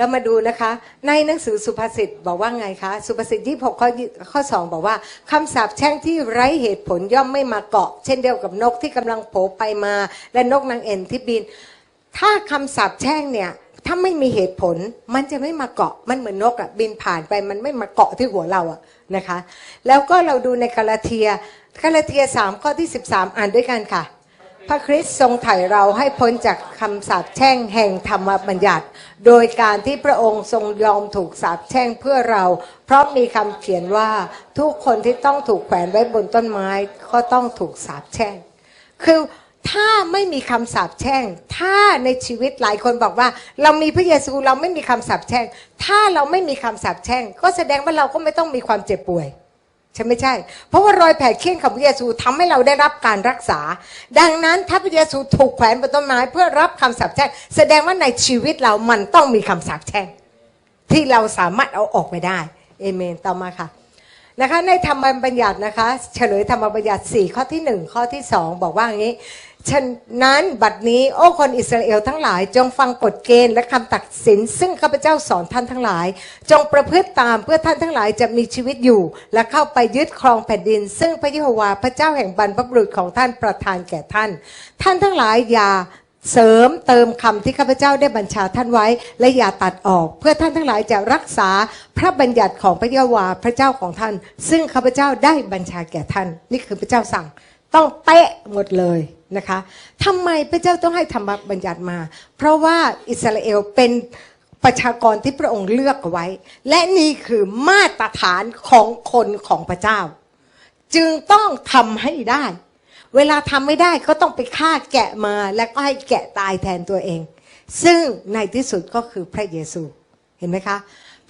เรามาดูนะคะ ในหนังสือสุภาษิตบอกว่าไงคะ สุภาษิตที่6ข้อข้อ2บอกว่าคำสาปแช่งที่ไร้เหตุผลย่อมไม่มาเกาะ เช่นเดียวกับนกที่กำลังโผไปมา และนกนางเอ็นที่บิน ถ้าคำสาปแช่งเนี่ยถ้าไม่มีเหตุผลมันจะไม่มาเกาะมันเหมือนนกอะบินผ่านไปมันไม่มาเกาะที่หัวเราอะนะคะ แล้วก็เราดูในกาลาเทียกาลาเทีย3ข้อที่13อ่านด้วยกันค่ะ พระคริสต์ทรงไถ่เราให้พ้นจากคำสาปแช่งแห่งธรรมบัญญัติ โดยการที่พระองค์ทรงยอมถูกสาปแช่งเพื่อเรา เพราะมีคำเขียนว่าทุกคนที่ต้องถูกแขวนไว้บนต้นไม้ก็ต้องถูกสาปแช่ง คือถ้าไม่มีคำสาปแช่ง ถ้าในชีวิตหลายคนบอกว่า เรามีพระเยซูเราไม่มีคำสาปแช่ง ถ้าเราไม่มีคำสาปแช่ง ก็แสดงว่าเราก็ไม่ต้องมีความเจ็บป่วย ใช่ไม่ใช่ เพราะว่ารอยแผลเคี้ยนของพระเยซูทำให้เราได้รับการรักษา ดังนั้นถ้าพระเยซูถูกแขวนบนต้นไม้เพื่อรับคำสาปแช่งแสดงว่าในชีวิตเรามันต้องมีคำสาปแช่งที่เราสามารถเอาออกไปได้เอเมนต่อมาค่ะนะคะในธรรมบัญญัตินะคะ เฉลยธรรมบัญญัติ 4 ข้อที่ 1 ข้อที่ 2 บอกว่าอย่างนี้ ฉะนั้นบัดนี้โอ้คนอิสราเอลทั้งหลาย จงฟังกฎเกณฑ์และคำตัดสิน ซึ่งข้าพเจ้าสอนท่านทั้งหลาย จงประพฤติตามเพื่อท่านทั้งหลายจะมีชีวิตอยู่ และเข้าไปยึดครองแผ่นดิน ซึ่งพระเยโฮวาห์พระเจ้าแห่งบรรพบุรุษของท่านประทานแก่ท่าน ท่านทั้งหลายอย่าเสริมเติมคำที่ข้าพเจ้าได้บัญชาท่านไว้ และอย่าตัดออก เพื่อท่านทั้งหลายจะรักษาพระบัญญัติของพระเยาว์วาห์พระเจ้าของท่าน ซึ่งข้าพเจ้าได้บัญชาแก่ท่าน นี่คือพระเจ้าสั่ง ต้องเป๊ะหมดเลย นะคะทำไมพระเจ้าต้องให้ธรรมบัญญัติมา เพราะว่าอิสราเอลเป็นประชากรที่พระองค์เลือกไว้ และนี่คือมาตรฐานของคนของพระเจ้า จึงต้องทำให้ได้ เวลาทำไม่ได้ก็ต้องไปฆ่าแกะมา แล้วก็ให้แกะตายแทนตัวเอง ซึ่งในที่สุดก็คือพระเยซู เห็นไหมคะ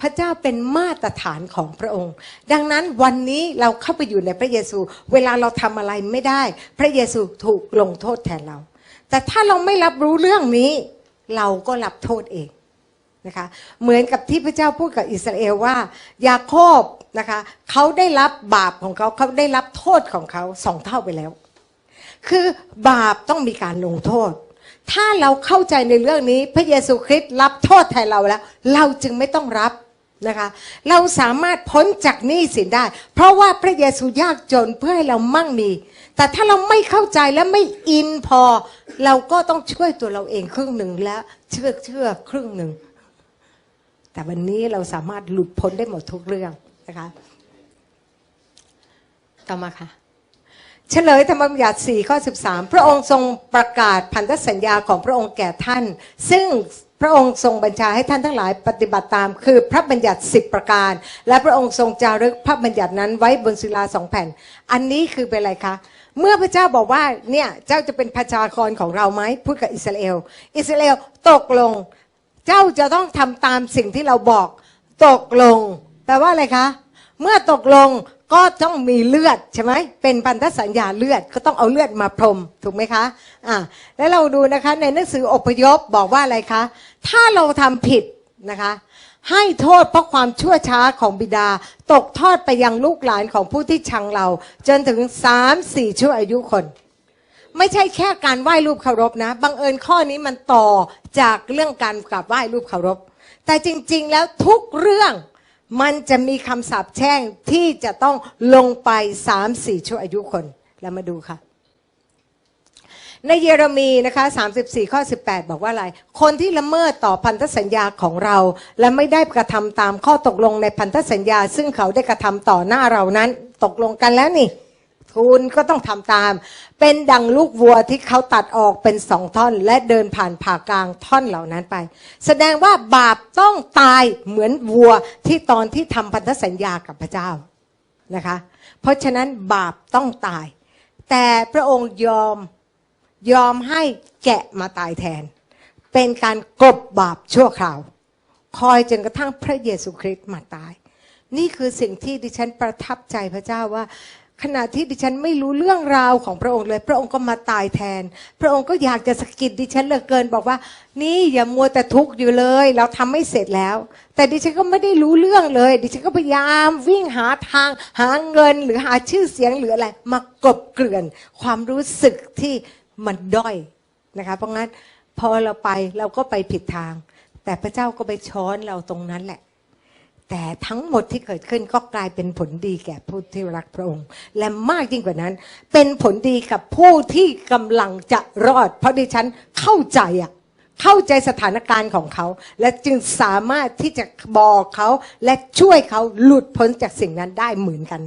พระเจ้าเป็นมาตรฐานของพระองค์ ดังนั้นวันนี้เราเข้าไปอยู่ในพระเยซู เวลาเราทำอะไรไม่ได้ พระเยซูถูกลงโทษแทนเรา แต่ถ้าเราไม่รับรู้เรื่องนี้ เราก็รับโทษเองนะคะเหมือนกับที่พระเจ้าพูดกับอิสราเอลว่า ยาโคบนะคะเขาได้รับบาปของเขาเขาได้รับโทษของเขาสองเท่าไปแล้ว คือบาปต้องมีการลงโทษ ถ้าเราเข้าใจในเรื่องนี้ พระเยซูคริสต์รับโทษแทนเราแล้ว เราจึงไม่ต้องรับนะคะ เราสามารถพ้นจากหนี้สินได้ เพราะว่าพระเยซูยากจนเพื่อให้เรามั่งมี แต่ถ้าเราไม่เข้าใจและไม่อินพอ เราก็ต้องช่วยตัวเราเองครึ่งหนึ่งและเชื่อเชื่อครึ่งหนึ่งแต่วันนี้เราสามารถหลุดพ้นได้หมดทุกเรื่องนะคะ ต่อมาค่ะ เฉลยธรรมบัญญัติ4ข้อ 13 พระองค์ทรงประกาศพันธสัญญาของพระองค์แก่ท่าน ซึ่งพระองค์ทรงบัญชาให้ท่านทั้งหลายปฏิบัติตาม คือพระบัญญัติ 10 ประการ และพระองค์ทรงจารึกพระบัญญัตินั้นไว้บนศิลาสองแผ่น อันนี้คือเป็นอะไรคะ เมื่อพระเจ้าบอกว่าเนี่ยเจ้าจะเป็นประชากรของเราไหมพูดกับอิสราเอล อิสราเอลตกลง เจ้าจะต้องทำตามสิ่งที่เราบอก ตกลงแปลว่าอะไรคะ เมื่อตกลง ก็ต้องมีเลือดใช่ไหมเป็นพันธสัญญาเลือดก็ต้องเอาเลือดมาพรมถูกไหมคะอ่าแล้วเราดูนะคะในหนังสืออพยพบอกว่าอะไรคะ ถ้าเราทำผิดนะคะ ให้โทษเพราะความชั่วช้าของบิดา ตกทอดไปยังลูกหลานของผู้ที่ชังเรา จนถึงสามสี่ชั่วอายุคน ไม่ใช่แค่การไหว้รูปเคารพนะบังเอิญข้อนี้มันต่อจากเรื่องการกราบไหว้รูปเคารพแต่จริง ๆ แล้วทุกเรื่อง มันจะมีคำสาปแช่งที่จะต้องลงไปสามสี่ชั่วอายุคน แล้วมาดูค่ะ ในเยเรมีนะคะ34 ข้อ 18 บอกว่าอะไร คนที่ละเมิดต่อพันธสัญญาของเรา และไม่ได้กระทำตามข้อตกลงในพันธสัญญา ซึ่งเขาได้กระทำต่อหน้าเรานั้น ตกลงกันแล้วนี่ คุณก็ต้องทำตาม เป็นดังลูกวัวที่เขาตัดออกเป็นสองท่อน และเดินผ่านผ่ากลางท่อนเหล่านั้นไป แสดงว่าบาปต้องตายเหมือนวัวที่ตอนที่ทำพันธสัญญากับพระเจ้านะคะ เพราะฉะนั้นบาปต้องตาย แต่พระองค์ยอมยอมให้แกะมาตายแทน เป็นการกลบบาปชั่วคราว คอยจนกระทั่งพระเยซูคริสต์มาตาย นี่คือสิ่งที่ดิฉันประทับใจพระเจ้าว่า ขณะที่ดิฉันไม่รู้เรื่องราวของพระองค์เลย พระองค์ก็มาตายแทน พระองค์ก็อยากจะสะกิดดิฉันเหลือเกินบอกว่า นี่อย่ามัวแต่ทุกข์อยู่เลย เราทำไม่เสร็จแล้ว แต่ดิฉันก็ไม่ได้รู้เรื่องเลย ดิฉันก็พยายามวิ่งหาทาง หาเงินหรือหาชื่อเสียงหรืออะไรมากบเกลื่อน ความรู้สึกที่มันด้อยนะคะเพราะงั้นพอเราไปเราก็ไปผิดทาง แต่พระเจ้าก็ไปช้อนเราตรงนั้นแหละ แต่ทั้งหมดที่เกิดขึ้นก็กลายเป็นผลดีแก่ผู้ที่รักพระองค์ และมากยิ่งกว่านั้น เป็นผลดีกับผู้ที่กำลังจะรอด เพราะดิฉันเข้าใจอะเข้าใจสถานการณ์ของเขา และจึงสามารถที่จะบอกเขาและช่วยเขาหลุดพ้นจากสิ่งนั้นได้เหมือนกัน